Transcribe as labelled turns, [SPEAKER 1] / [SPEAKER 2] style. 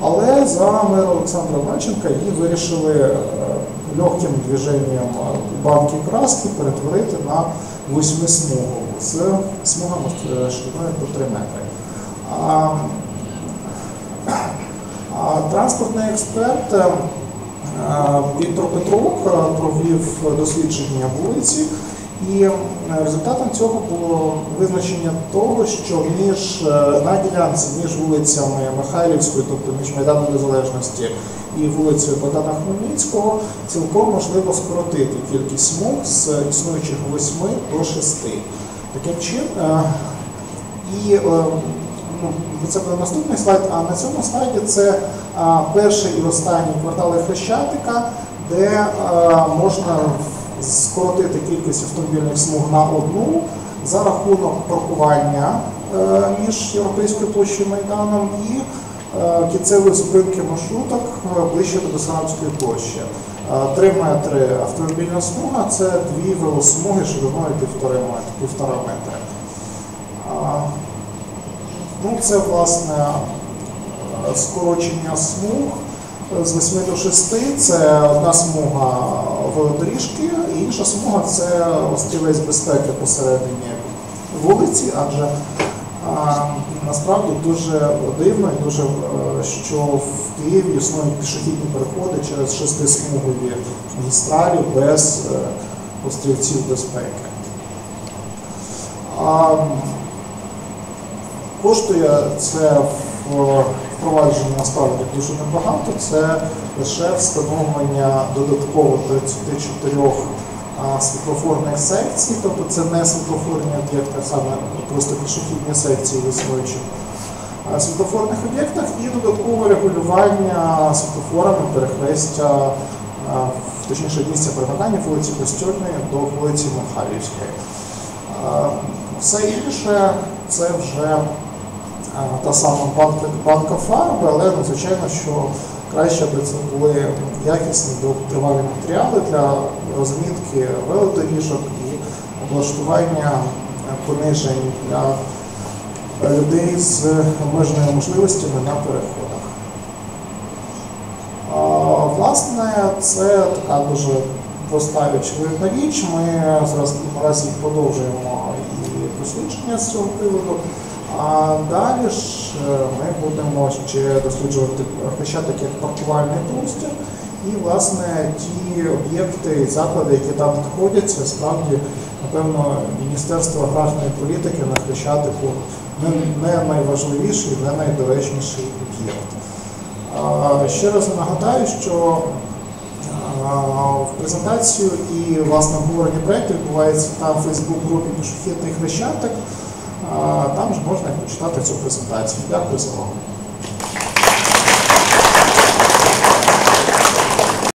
[SPEAKER 1] Але за мера Олександра Марченка її вирішили е, легким движенням банки краски перетворити на восьмисмугову з смугами е, шириною по 3 метри. А, а транспортний експерт е, е, Віктор Петрук е, провів дослідження вулиці, і е, результатом цього було визначення того, що між е, на ділянці між вулицями Михайлівською, тобто між Майданом Незалежності і вулицею Богдана Хмельницького, цілком можливо скоротити кількість смуг з існуючих 8 до 6. Таким чином, і е, ну, це буде наступний слайд, а на цьому слайді це перший і останній квартали Хрещатика, де можна скоротити кількість автомобільних смуг на одну за рахунок паркування е, між Європейською площею Майданом і е, кінцевої зупинки маршруток е, ближче до Бесарабської площі. Е, Три метри автомобільна смуга це дві велосмуги шириною півтори метри, півтора метри. Ну, це власне скорочення смуг з 8 до 6. Це одна смуга велодоріжки, і інша смуга це острівець безпеки посередині вулиці, адже а, насправді дуже дивно і дуже, е, що в Києві існують пішохідні переходи через шестисмугові магістралі без е, острівців безпеки. А, Коштує це в- впровадження насправді дуже небагато. Це лише встановлення додатково 34 а, світлофорних секцій, тобто це не світлофорні об'єкти, а саме просто пішохідні секції в існуючих світлофорних об'єктах і додаткове регулювання світлофорами перехрестя, точніше місця пригадання вулиці Костюрної до вулиці Михайлівської. Все інше це вже та сама банка, банка фарби, але ну, звичайно, що краще би це були якісні довготривалі матеріали для розмітки велодоріжок і облаштування е, понижень для людей з обмеженими можливостями на переходах. Власне, це така дуже проста очевидна річ. Ми зараз наразі продовжуємо і дослідження з цього приводу. А далі ж е, ми будемо ще досліджувати Хрещатик як паркувальний простір. І, власне, ті об'єкти і заклади, які там знаходяться, справді, напевно, Міністерство аграрної політики на Хрещатику не, найважливіший, не найдоречніший об'єкт. Ще раз нагадаю, що в презентацію і власне обговорення проєкту відбувається там в Фейсбук-групі Пішохідний Хрещатик. Там ж можна почитати цю презентацію. Дякую за увагу.